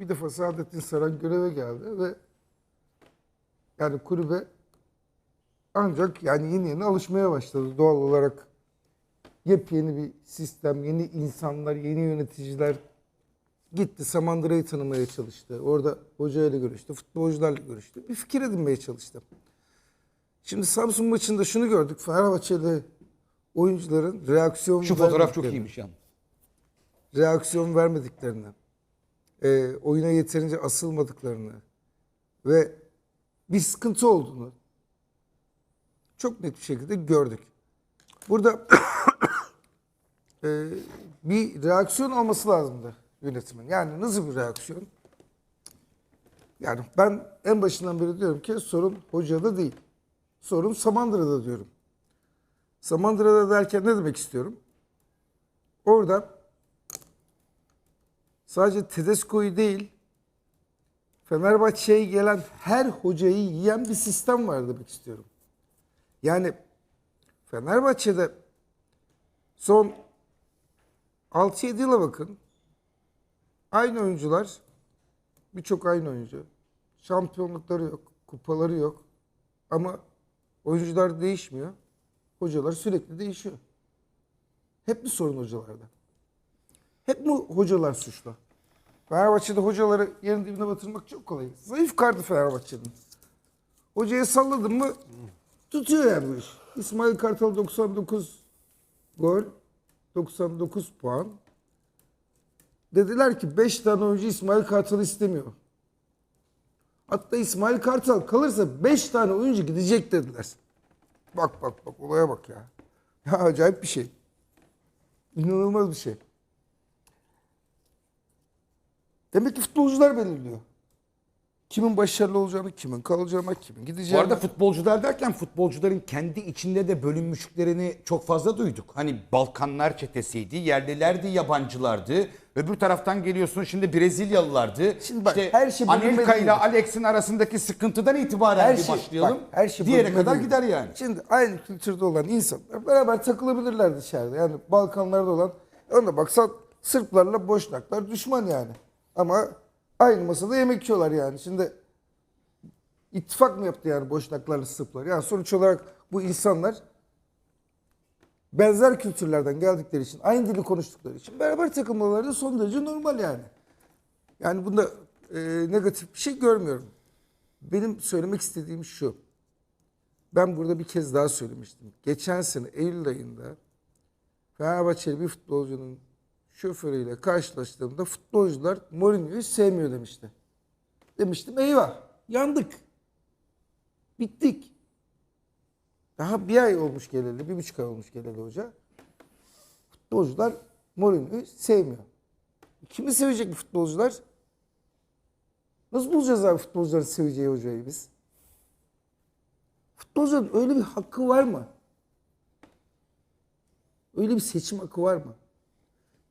bir defa Saadettin Saran göreve geldi ve yani kulübe ancak yani yeni yeni alışmaya başladı doğal olarak. Yepyeni bir sistem, yeni insanlar, yeni yöneticiler gitti. Samandıra'yı tanımaya çalıştı. Orada hocayla görüştü, futbolcularla görüştü. Bir fikir edinmeye çalıştı. Şimdi Samsun maçında şunu gördük. Fenerbahçeli oyuncuların reaksiyon Şu fotoğraf çok iyiymiş yalnız. reaksiyon vermediklerini, e, oyuna yeterince asılmadıklarını ve bir sıkıntı olduğunu çok net bir şekilde gördük. Burada e, bir reaksiyon olması lazımdı yönetimin. Yani nasıl bir reaksiyon? Yani ben en başından beri diyorum ki sorun hocada değil. Sorun Samandıra'da diyorum. Samandıra'da derken ne demek istiyorum? Orada sadece Tedesco'yu değil, Fenerbahçe'ye gelen her hocayı yiyen bir sistem var demek istiyorum. Yani Fenerbahçe'de son 6-7 yıla bakın. Aynı oyuncular, birçok aynı oyuncu. Şampiyonlukları yok, kupaları yok. Ama oyuncular değişmiyor. Hocalar sürekli değişiyor. Hep bir sorun hocalarda. Hep mi hocalar suçlu? Fenerbahçe'de hocaları yerin dibine batırmak çok kolay. Zayıf kartı Fenerbahçe'nin. Hocaya salladın mı tutuyor yani bu iş. İsmail Kartal 99 gol, 99 puan. Dediler ki 5 tane oyuncu İsmail Kartal istemiyor. Hatta İsmail Kartal kalırsa 5 tane oyuncu gidecek dediler. Bak bak bak olaya bak ya. Ya acayip bir şey. İnanılmaz bir şey. Demek ki futbolcular belirliyor. Kimin başarılı olacağını, kimin kalacağını, kimin Bu gideceğini. arada futbolcular derken futbolcuların kendi içinde de bölünmüşlüklerini çok fazla duyduk. Hani Balkanlar çetesiydi, yerlilerdi, yabancılardı. Öbür taraftan geliyorsun şimdi Brezilyalılardı. Şimdi bak, işte her şey Anelka ile. Alex'in arasındaki sıkıntıdan itibaren her bir şey, başlayalım. bak, her şey Diğere kadar değil. gider yani. Şimdi aynı kültürde olan insanlar beraber takılabilirler dışarıda. Yani Balkanlarda olan, ona baksan Sırplarla Boşnaklar düşman yani. Ama aynı masada yemek yiyorlar yani. Şimdi ittifak mı yaptı yani Boşnaklarla Sırplar? Yani sonuç olarak bu insanlar benzer kültürlerden geldikleri için, aynı dili konuştukları için beraber takılmaları da son derece normal yani. Yani bunda e, negatif bir şey görmüyorum. Benim söylemek istediğim şu. Ben burada bir kez daha söylemiştim. Geçen sene Eylül ayında Fenerbahçeli bir futbolcunun şoförüyle karşılaştığımda futbolcular Mourinho'yu sevmiyor demişti. Demiştim eyvah yandık. Bittik. Daha bir ay olmuş geleli, bir buçuk ay olmuş geleli hoca. Futbolcular Mourinho'yu sevmiyor. Kimi sevecek bu futbolcular? Nasıl bulacağız abi futbolcuların seveceği hocayı biz? Futbolcuların öyle bir hakkı var mı? Öyle bir seçim hakkı var mı?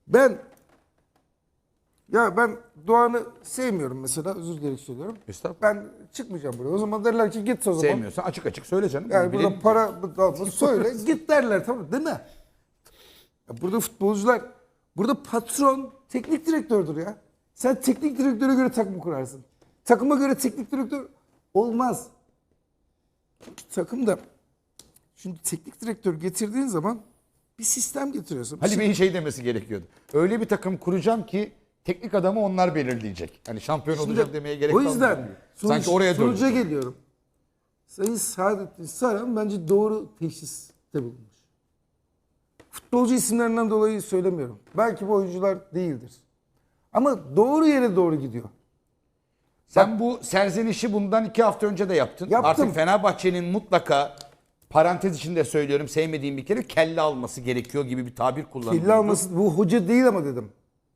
Ben ya ben Doğan'ı sevmiyorum mesela özür dilerim söylüyorum. Estağfurullah. Ben çıkmayacağım buraya. O zaman derler ki git o zaman. Sevmiyorsan açık açık söyle canım. Yani burada para dağıtma söyle git derler tamam değil mi? Ya burada futbolcular burada patron teknik direktördür ya. Sen teknik direktöre göre takım kurarsın. Takıma göre teknik direktör olmaz. Çünkü takımda şimdi teknik direktör getirdiğin zaman bir sistem getiriyorsun. Ali Bey'in şey demesi gerekiyordu. Öyle bir takım kuracağım ki teknik adamı onlar belirleyecek. Hani şampiyon Şimdi olacak demeye gerek o kalmayacak yüzden sonuç, Sanki oraya sonuca geliyorum. Sayın Saadettin Saran bence doğru teşhiste bulunmuş. Futbolcu isimlerinden dolayı söylemiyorum. Belki bu oyuncular değildir. Ama doğru yere doğru gidiyor. Sen bu serzenişi bundan iki hafta önce de yaptın. Yaptım. Artık Fenerbahçe'nin mutlaka parantez içinde söylüyorum sevmediğim bir kere kelle alması gerekiyor gibi bir tabir kullanılıyor. Kelle alması bu hoca değil ama dedim.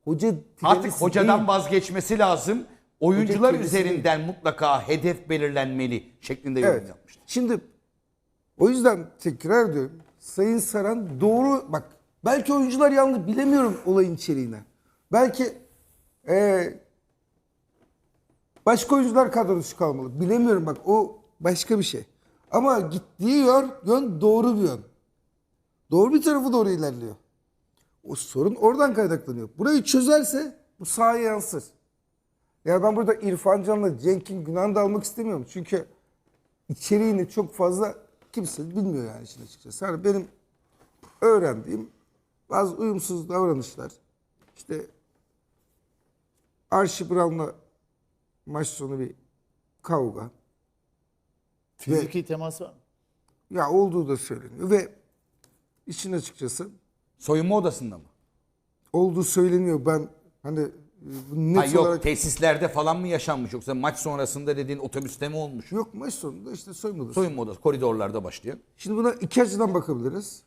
Hoca Artık hocadan değil. vazgeçmesi lazım. Oyuncular kellesi üzerinden mutlaka hedef belirlenmeli şeklinde yorum Evet. yapmıştı. Şimdi o yüzden tekrar diyorum. Sayın Saran doğru bak belki oyuncular yanlış bilemiyorum olayın içeriğine. Belki eee başka oyuncular kadro dışı kalmalı. Bilemiyorum bak o başka bir şey. Ama gittiği yön, yön doğru bir yön. Doğru bir tarafı doğru ilerliyor. O sorun oradan kaynaklanıyor. Burayı çözerse bu sahaya yansır. Yani ben burada İrfan Can'la Cenk'in günahını da almak istemiyorum. Çünkü içeriğini çok fazla kimse bilmiyor yani işin açıkçası. Yani benim öğrendiğim bazı uyumsuz davranışlar. İşte Archie Brown'la maç sonu bir kavga. Fiziki temas var mı? Ya olduğu da söyleniyor ve işin açıkçası Soyunma odasında mı? olduğu söyleniyor. Ben hani e, net Ha, yok olarak tesislerde falan mı yaşanmış yoksa maç sonrasında dediğin otobüste mi olmuş? yok maç sonunda işte soyunmadı. Soyunma odası koridorlarda başlıyor. Şimdi buna iki açıdan bakabiliriz.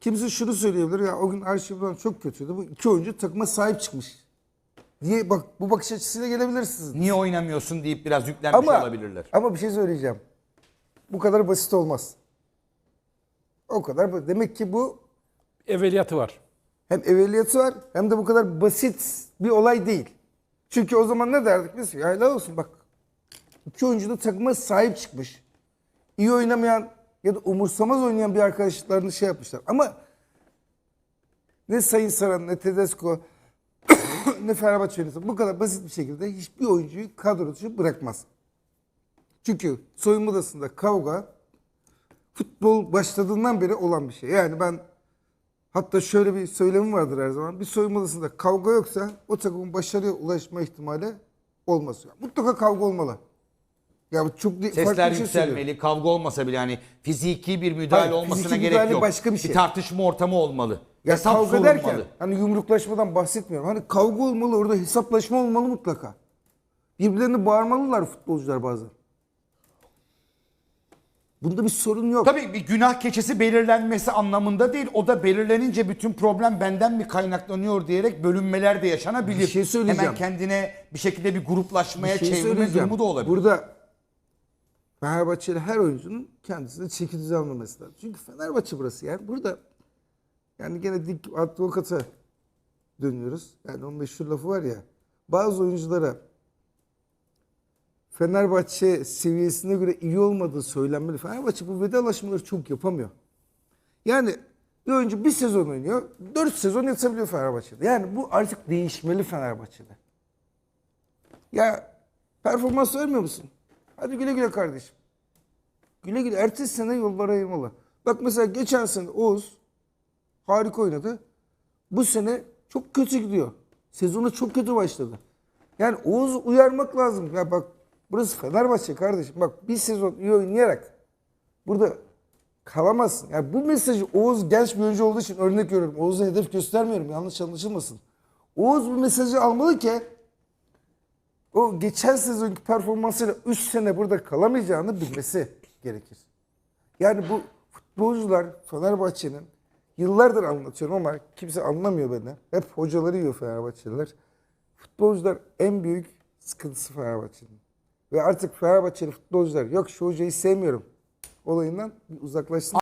Kimse şunu söyleyebilir ya o gün Brown çok kötüydü. Bu iki oyuncu takıma sahip çıkmış. Diye bak bu bakış açısıyla gelebilirsiniz. Niye oynamıyorsun deyip biraz yüklenmiş Ama olabilirler. ama bir şey söyleyeceğim. Bu kadar basit olmaz. O kadar ba- demek ki bu Evveliyatı var. hem evveliyatı var hem de bu kadar basit bir olay değil. Çünkü o zaman ne derdik biz? Ya helal olsun bak. İki oyuncu da takıma sahip çıkmış. İyi oynamayan ya da umursamaz oynayan bir arkadaşlarını şey yapmışlar. Ama ne Sayın Saran ne Tedesco ne Fenerbahçe yönetimi bu kadar basit bir şekilde hiçbir oyuncuyu kadro dışı bırakmaz. Çünkü soyunma odasında kavga futbol başladığından beri olan bir şey. Yani ben Hatta şöyle bir söylemim vardır her zaman. Bir soyunma odasında kavga yoksa o takımın başarıya ulaşma ihtimali olmaz. Mutlaka kavga olmalı. Ya çok farklı Sesler bir şey yükselmeli, kavga olmasa bile yani fiziki bir müdahale Hayır, olmasına fiziki gerek müdahale yok. başka bir şey. tartışma ortamı olmalı. Ya Hesap kavga sorulmalı. derken hani yumruklaşmadan bahsetmiyorum. Hani kavga olmalı orada hesaplaşma olmalı mutlaka. Birbirlerini bağırmalılar futbolcular bazen. Bunda bir sorun yok. Tabii bir günah keçesi belirlenmesi anlamında değil. O da belirlenince bütün problem benden mi kaynaklanıyor diyerek bölünmeler de yaşanabilir. Bir şey söyleyeceğim. Hemen kendine bir şekilde bir gruplaşmaya Bir şey çevirme söyleyeceğim. durumu da olabilir. Burada Fenerbahçeli her oyuncunun kendisine çeki düzen almaması lazım. Çünkü Fenerbahçe burası yani. Burada yani gene dik advokata dönüyoruz. Yani onun meşhur lafı var ya. Bazı oyunculara Fenerbahçe seviyesine göre iyi olmadığı söylenmeli. Fenerbahçe bu vedalaşmaları çok yapamıyor. Yani bir oyuncu bir sezon oynuyor, dört sezon yatabiliyor Fenerbahçe'de. Yani bu artık değişmeli Fenerbahçe'de. Ya performans vermiyor musun? Hadi güle güle kardeşim. Güle güle. Ertesi sene yollara ayırmalı. Bak mesela geçen sene Oğuz harika oynadı. Bu sene çok kötü gidiyor. Sezonu çok kötü başladı. Yani Oğuz'u uyarmak lazım. Ya bak burası Fenerbahçe kardeşim. Bak bir sezon iyi oynayarak burada kalamazsın. Yani bu mesajı Oğuz genç bir oyuncu olduğu için örnek veriyorum. Oğuz'a hedef göstermiyorum. Yanlış anlaşılmasın. Oğuz bu mesajı almalı ki o geçen sezonki performansıyla 3 sene burada kalamayacağını bilmesi gerekir. Yani bu futbolcular Fenerbahçe'nin yıllardır anlatıyorum ama kimse anlamıyor beni. Hep hocaları yiyor Fenerbahçeliler. Futbolcular en büyük sıkıntısı Fenerbahçe'nin. Ve artık Fenerbahçeli futbolcular yok şu hocayı sevmiyorum olayından uzaklaşsın.